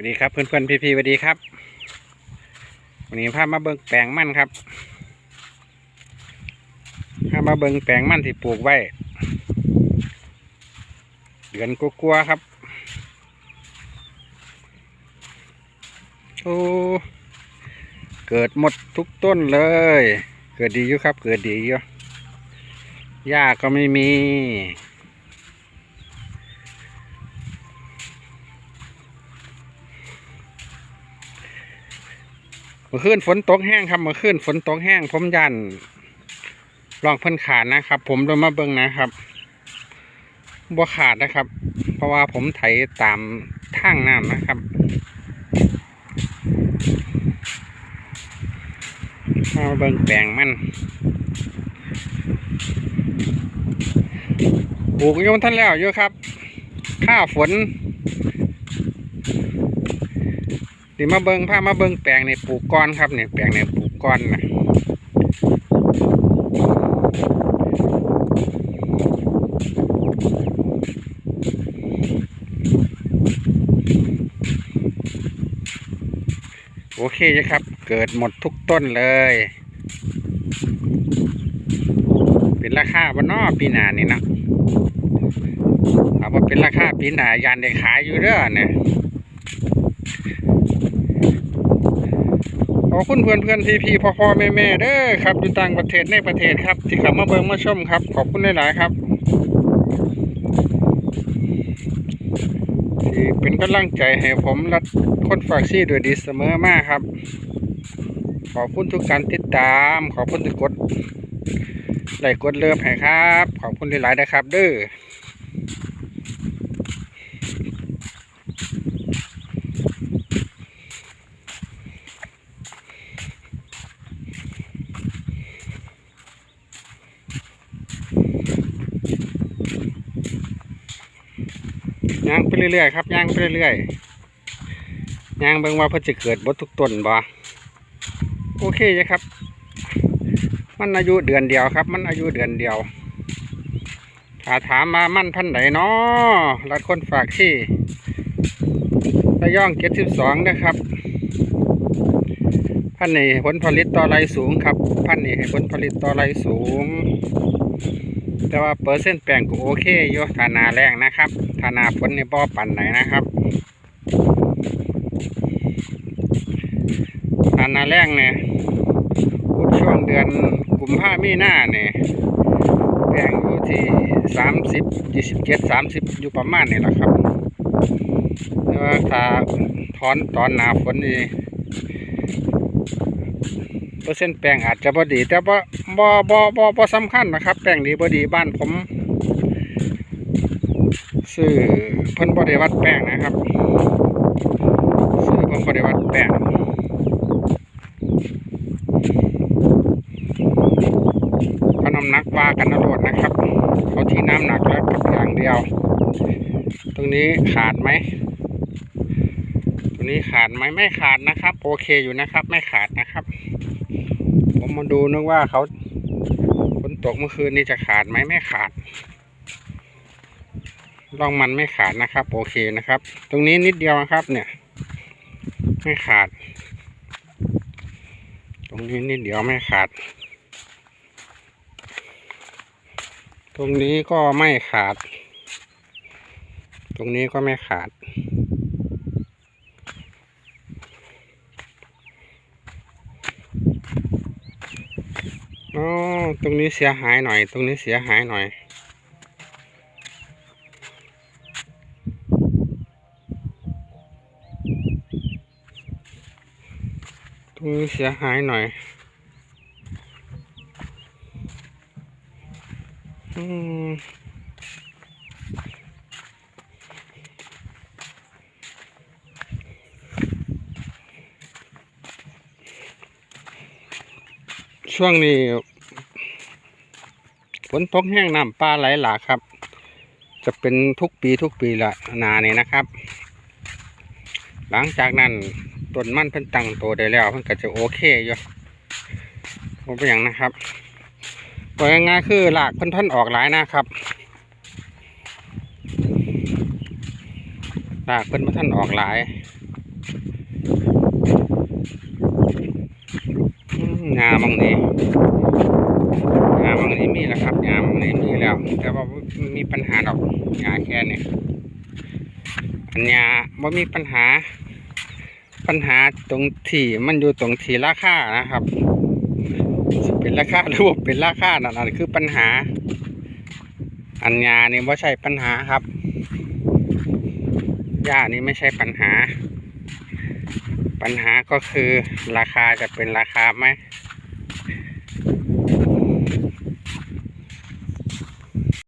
วัสดีครับเพื่อนเพื่อนพี่พี่ๆสวัสดีครับ วันนี้พามาเบิ่งแปลงมั่นครับพามาเบิ่งแปลงมั่นที่ปลูกไว้ เดือนกลัวๆครับ โอ้ เกิดหมดทุกต้นเลย เกิดดีอยู่ครับ เกิดดีอยู่หญ้าก็ไม่มี เมื่อคืนฝนตกแห้งครับเมื่อคืนฝนตกแห้งผมยันลองเพิ่นขาดนะครับ ผมโดนมาเบิ่งนะครับบัวขาดนะครับ เพราะว่าผมไถตามทางน้ำนะครับมาเบิ่งแปลงมันปลูกโยมท่านแล้วอยู่ครับข้าฝน นี่มาเบิงผ้ามาเบิงแปลงในปลูกก้อนครับเนี่ยแปลงในปลูกก้อนนะโอเคจ้ะครับ เกิดหมดทุกต้นเลย เป็นราคาบนนอปีหนานี่นะเอาว่าเป็นราคาปีหนายานได้ขายอยู่เด้อเนี่ย ขอบคุณเพื่อนเพื่อนพี่พี่พ่อพ่อแม่แม่เด้อครับอยู่ต่างประเทศในประเทศครับ ที่ข้ามาเบิ่งมาชมครับ ขอบคุณหลายๆครับที่เป็นกำลังใจให้ผมและคนฝากซี่โดวยดีเสมอมากครับ ขอบคุณทุกการติดตาม ขอบคุณทุกกดไลค์กดเลิฟให้ครับ ขอบคุณหลายๆนะครับ เด้อ ย่างไปเรื่อยๆครับย่างไปเรื่อยๆย่างเบิ่งว่าเพิ่นจะเกิดบดทุกต้นบ่โอเคจ้ะครับ มันอายุเดือนเดียวครับ มันอายุเดือนเดียวถ้าถามมามันพันไหนเนาะรัดคนฝากที่ระย่องเจ็ดสิบสองนะครับ พันนี่ผลผลิตต่อไรสูงครับ พันนี่ให้ผลผลิตต่อไรสูง แต่ว่าเปอร์เซ็นต์แปลงก็โอเคอยู่ฐานาแรงนะครับฐานาฝนในบ่อปั่นไหนนะครับฐานาแรงเนี่ยช่วงเดือนกุมภามีนาเนี่ยแปลงอยู่ที่สามสิบยี่สิบเจ็ดสามสิบอยู่ประมาณนี้แหละครับแต่ว่าถ้าถอนตอนหนาฝนนี่ ปอร์เซ็นต์แปลงอาจจะบ่ดี แต่ว่าบ่บ่บ่บ่สำคัญนะครับ แปลงดีบ่ดีบ้านผมซื้อเพิ่นบริวัดแป้งนะครับซื้อเพิ่นบริวัดแป้งเขาน้ำหนักว่ากันนะโลดนะครับเขาที่น้ำหนักแล้วกับอย่างเดียว ตรงนี้ขาดไหมตรงนี้ขาดไหมไม่ขาดนะครับ โอเคอยู่นะครับ ไม่ขาดนะครับ ผมมาดูนึกว่าเขาฝนตกเมื่อคืนนี้จะขาดไหมไม่ขาดร่องมันไม่ขาดนะครับ โอเคนะครับ ตรงนี้นิดเดียวนะครับ เนี่ย ไม่ขาด ตรงนี้นิดเดียวไม่ขาด ตรงนี้ก็ไม่ขาด ตรงนี้ก็ไม่ขาด อ๋อตรงนี้เสียหายหน่อย ตรงนี้เสียหายหน่อย ตรงนี้เสียหายหน่อย อืม ช่วงนี้ฝนตกแห้งน้ำปลาไหลหลากครับ จะเป็นทุกปีทุกปีละนานี่นะครับ หลังจากนั้นต้นมันเพิ่นตั้งโตได้แล้วเพิ่นก็จะโอเคอยู่ผมเป็นอย่างนะครับว่าง่ายๆคือหลากเพิ่นท่อนออกหลายนะครับหลากเพิ่นมาท่านออกหลาย งามองนี้งามองนี้มีแล้วครับงามองนี้มีแล้ว แต่ว่ามีปัญหาดอกงาแค่นี้อันยาว่ามีปัญหา ปัญหาตรงที่มันอยู่ตรงที่ราคานะครับเป็นราคาหรือว่าเป็นราคานั่นนะคือปัญหา อันยานี่ว่ใช่ปัญหาครับหญ้านี่ไม่ใช่ปัญหา ปัญหาก็คือราคาจะเป็นราคาไหม